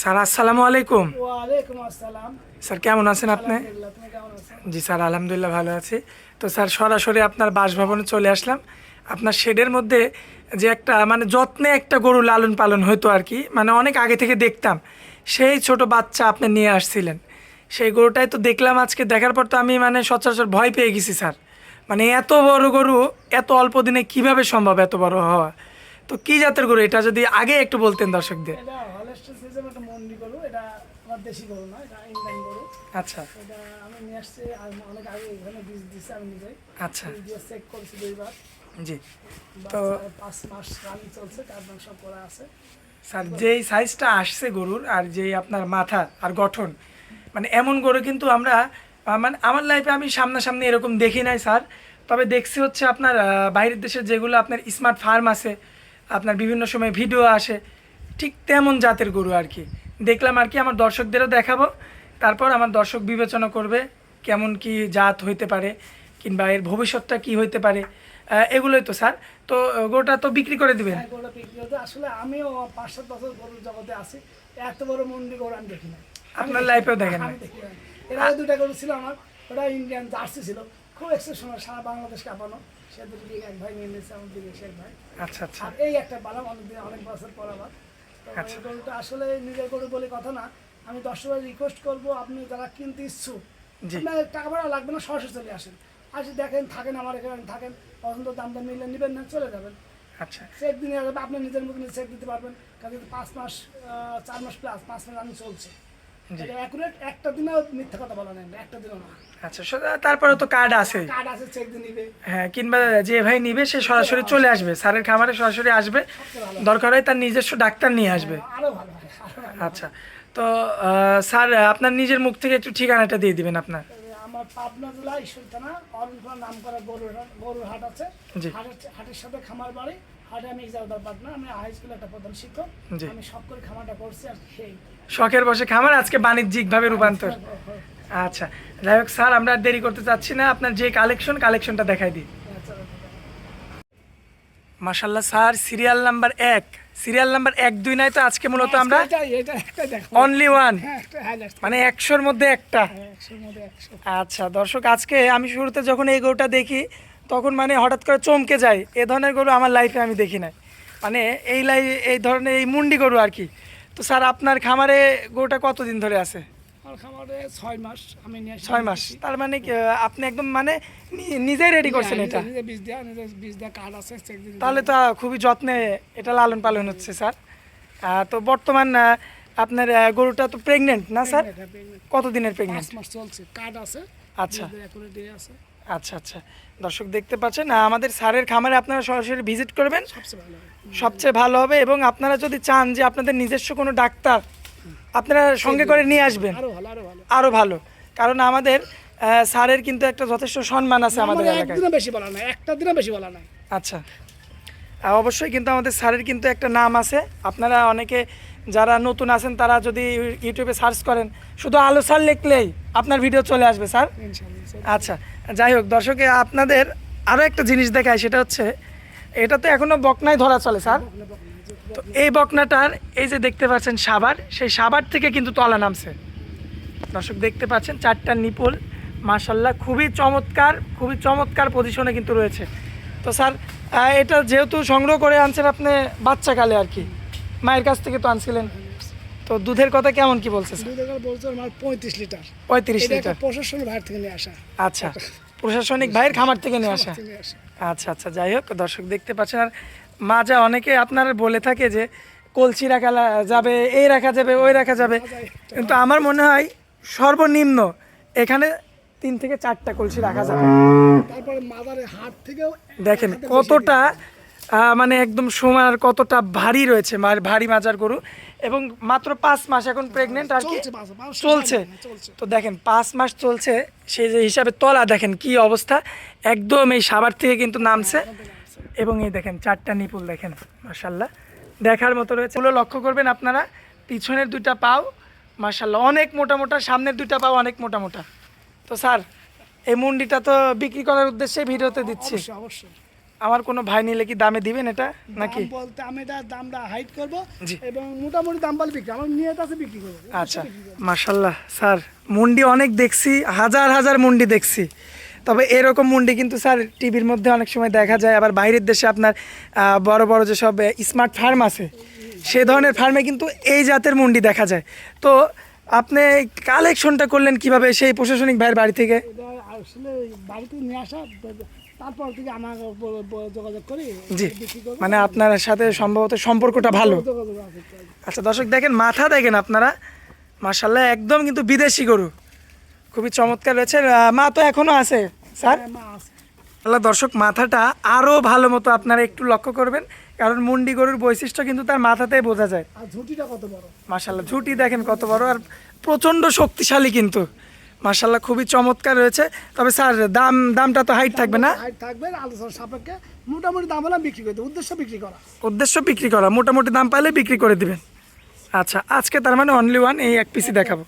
Sir আসসালামু আলাইকুম। Sir কেমন আছেন আপনি? জি স্যার আলহামদুলিল্লাহ ভালো আছি। তো স্যার সরাসরি আপনার বাসভবনে চলে আসলাম। আপনার শেডের মধ্যে যে একটা মানে যত্নে একটা গরু লালন পালন হতো আর কি মানে অনেক আগে থেকে দেখতাম। সেই ছোট বাচ্চা আপনি নিয়ে আসছিলেন। সেই গরুটাই তো দেখলাম আজকে দেখার পর তো আমি মানে সচরাচর ভয় পেয়ে গেছি স্যার। মানে এত বড় গরু এত অল্প দিনে কীভাবে সম্ভব এত বড় হওয়া? তো কি জাতের গরু? এটা যদি আগে একটু বলতেন দর্শকদের। একটা মন্ডি গরু এটা আমার দেশি গরু না এটা ইন্ডিয়ান গরু। আচ্ছা। এটা আমি নিয়ে আসছি আর অনেক আগে এখানে বীজ আমি নিজেই। আচ্ছা। দিয়ে চেক করেছি দুইবার। জি। বাচ্চা পাঁচ মাস রানিং চলছে সব করা আছে। স্যার যেই সাইজটা আসছে গরুর আর যেই আপনার মাথা আর গঠন মানে এমন গরু কিন্তু আমরা মানে আমার লাইফে আমি সামনাসামনি এরকম দেখি নাই স্যার। তবে দেখছি হচ্ছে আপনার বাইরের দেশে যেগুলো আপনার স্মার্ট ফার্ম আছে আপনার বিভিন্ন সময় ভিডিও আসে ঠিক তেমন জাতের গরু আর কি। দেখলাম আর কি আমার দর্শকদেরও দেখাবো তারপর আমার দর্শক বিবেচনা করবে কেমন কি জাত হইতে পারে কিংবা এর ভবিষ্যৎটা কি হইতে পারে। এগুলোই তো স্যার। তো গরুটা তো বিক্রি করে দিবেন? হ্যাঁ আসলে আমিও পাঁচ সাত বছর গরুর জগতে আছি। এত বড় মন্ডি গরু আমি দেখি না আপনার লাইফেও দেখেন না আমি দেখি এর আগে দুটা গরু ছিল আমার ওটা ইন্ডিয়ান জার্সি ছিল। খুব এক্সেপশনাল সারা বাংলাদেশ কাঁপানো সে দুটো এক ভাই নিয়ে নিয়েছে আমার দিকে ভাই। আচ্ছা আচ্ছা। এই একটা বালাম অনেক দিন অনেক বছর পর আবার। তো আচ্ছা। আসলে নিজের করে বলে কথা না। আমি দর্শকের রিকোয়েস্ট করব আপনি যারা কিনতে ইচ্ছুক। আপনার টাকা ভাড়া লাগবে না সরাসরি চলে আসেন। আসি দেখেন থাকেন আমার এখানে থাকেন। পছন্দ দাম দাম মিলে নেবেন না চলে যাবেন। আচ্ছা। চেক দিনে আপনি নিজের মতন চেক দিতে পারবেন। কারণ পাঁচ মাস চার মাস প্লাস পাঁচ মাস আমি চলছে। একটা দিনেও মিথ্যা কথা বলা নেই একটা দিনও না। আচ্ছা তারপরে তো কার্ড আছে। কার্ড আছে চেক দিয়ে নিবে। হ্যাঁ কিংবা যে ভাই নিবে সে সরাসরি চলে আসবে। স্যারের খামারে সরাসরি আসবে। দরকার হয় তার নিজস্ব ডাক্তার নিয়ে আসবে। আরও ভালো হয়। আচ্ছা তো স্যার আপনার নিজের মুখ থেকে একটু ঠিকানাটা দিয়ে দিবেন আপনার। আমার পাবনা জেলা ঈশ্বর থানা অরণখোলা নাম করা গরুর গরুর হাট আছে। হাটের সাথে খামার বাড়ি। হাটে আমি ইজারদার পাটনা আমি হাই স্কুলে একটা প্রধান শিক্ষক। আমি সব করে খামারটা করছি আর সেই। শখের বসে খামার আজকে বাণিজ্যিকভাবে রূপান্তর। আচ্ছা যাই হোক স্যার আমরা দেরি করতে চাচ্ছি না। আপনার যে কালেকশন কালেকশনটা দেখাই দিই। মাশাল্লাহ স্যার সিরিয়াল নাম্বার এক। সিরিয়াল নাম্বার এক দুই নাই তো আজকে মূলত আমরা একটা দেখো অনলি ওয়ান হ্যাঁ মানে একশোর মধ্যে একটা। একশো। আচ্ছা দর্শক আজকে আমি শুরুতে যখন এই গরুটা দেখি তখন মানে হঠাৎ করে চমকে যায়। এ ধরনের গরু আমার লাইফে আমি দেখি না মানে এই লাই এই ধরনের এই মুন্ডি গরু আর কি। তো স্যার আপনার খামারে গরুটা কতদিন ধরে আছে? আমার খামারে ছয় মাস আমি ছয় মাস। তার মানে আপনি একদম মানে নিজেই রেডি করছেন এটা? বীজ দেওয়া নিজে বীজ দেওয়া কার্ড আছে তাহলে তো খুবই যত্নে এটা লালন পালন হচ্ছে স্যার। তো বর্তমান আপনার গরুটা তো প্রেগনেন্ট না স্যার? Payment কতদিনের প্রেগনেন্ট মাস চলছে কার্ড আছে আচ্ছা। আছে। আচ্ছা আচ্ছা। দর্শক দেখতে পাচ্ছেন আমাদের স্যারের খামারে আপনারা সরাসরি ভিজিট করবেন। সবচেয়ে ভালো হবে। এবং আপনারা যদি চান যে আপনাদের নিজস্ব কোনো ডাক্তার আপনারা সঙ্গে করে নিয়ে আসবেন। আরও ভালো আরও ভালো। কারণ আমাদের স্যারের কিন্তু একটা যথেষ্ট সম্মান আছে আমাদের এলাকায়। বেশি বলা নাই একটা দিনও বেশি বলা নাই। আচ্ছা। অবশ্যই কিন্তু আমাদের স্যারের কিন্তু একটা নাম আছে। আপনারা অনেকে যারা নতুন আছেন তারা যদি ইউটিউবে সার্চ করেন শুধু আলো স্যার লিখলেই আপনার ভিডিও চলে আসবে স্যার আচ্ছা যাই হোক দর্শকে আপনাদের আরও একটা জিনিস দেখায় সেটা হচ্ছে এটা তো এখনও বকনায় ধরা চলে স্যার তো এই বকনাটার এই যে দেখতে পাচ্ছেন সাবার সেই সাবার থেকে কিন্তু তলা নামছে। দর্শক দেখতে পাচ্ছেন চারটা নিপুল মার্শাল্লাহ খুবই চমৎকার খুবই চমৎকার পজিশনে কিন্তু রয়েছে। তো স্যার এটা যেহেতু সংগ্রহ করে আনছেন আপনি বাচ্চাকালে আর কি মায়ের কাছ থেকে তো আনছিলেন। তো দুধের কথা কেমন কি বলছে দুই টাকার বলছে আমার পঁয়ত্রিশ লিটার। পঁয়ত্রিশ লিটার। প্রশাসন ভাইয়ের থেকে নিয়ে আসা। আচ্ছা প্রশাসনিক ভাইয়ের খামার থেকে নিয়ে আসা। আচ্ছা আচ্ছা যাই হোক দর্শক দেখতে পাচ্ছেন। আর মাজা অনেকে আপনার বলে থাকে যে কলসি রাখা যাবে এই রাখা যাবে ওই রাখা যাবে। কিন্তু আমার মনে হয় সর্বনিম্ন এখানে তিন থেকে চারটা কলসি রাখা যাবে। তারপরে মাদারের হাট থেকেও দেখেন কতটা মানে একদম সোমার কতটা ভারী রয়েছে ভারী মাজার গরু। এবং মাত্র পাঁচ মাস এখন প্রেগনেন্ট আর কি। চলছে তো দেখেন পাঁচ মাস চলছে সেই যে হিসাবে তলা দেখেন কি অবস্থা। একদম এই সাবার থেকে কিন্তু নামছে। এবং এই দেখেন চারটা নিপুল দেখেন মার্শাল্লাহ দেখার মতো রয়েছে। এগুলো লক্ষ্য করবেন আপনারা পিছনের দুইটা পাও মার্শাল্লাহ অনেক মোটা মোটা সামনের দুইটা পাও অনেক মোটা মোটা। তো স্যার এই মুন্ডিটা তো বিক্রি করার উদ্দেশ্যে ভিডিওতে দিচ্ছি। অবশ্যই। আমার কোনো ভাই নিলে কি দামে দিবেন এটা নাকি? বলতে আমি এটা দামটা হাইট করব এবং মোটামুটি দাম বলে বিক্রি। আমার নিয়ে আছে বিক্রি করব। আচ্ছা মাশাল্লাহ স্যার মুন্ডি অনেক দেখছি হাজার হাজার মুন্ডি দেখছি। তবে এরকম মুন্ডি কিন্তু স্যার টিভির মধ্যে অনেক সময় দেখা যায়। আবার বাইরের দেশে আপনার বড় বড় যেসব স্মার্ট ফার্ম আছে সে ধরনের ফার্মে কিন্তু এই জাতের মুন্ডি দেখা যায়। তো আপনি কালেকশনটা করলেন কীভাবে সেই প্রশাসনিক ভাইয়ের বাড়ি থেকে? আসলে বাড়িতে নিয়ে আসা তারপর থেকে আমার যোগাযোগ করি জি। মানে আপনার সাথে সম্ভবত সম্পর্কটা ভালো। আচ্ছা দর্শক দেখেন মাথা দেখেন আপনারা। মার্শাল্লাহ একদম কিন্তু বিদেশি গরু। খুবই চমৎকার রয়েছে মা তো এখনও আছে স্যার? হ্যাঁ, আল্লাহ দর্শক মাথাটা আরও ভালো মতো আপনারা একটু লক্ষ্য করবেন। কারণ মুন্ডি গরুর বৈশিষ্ট্য কিন্তু তার মাথাতেই বোঝা যায়। আর ঝুঁটিটা কত বড়? মার্শাল্লাহ ঝুটি দেখেন কত বড়। আর প্রচণ্ড শক্তিশালী কিন্তু। মার্শাল্লাহ খুবই চমৎকার রয়েছে তবে স্যার দাম দামটা তো হাইট থাকবে না? হাইট থাকবে আলোচনার সাপেক্ষে মোটামুটি দাম হলে বিক্রি করতে উদ্দেশ্য বিক্রি করা। উদ্দেশ্য বিক্রি করা মোটামুটি দাম পাইলে বিক্রি করে দিবেন। আচ্ছা আজকে তার মানে অনলি ওয়ান এই এক পিসি দেখাবো।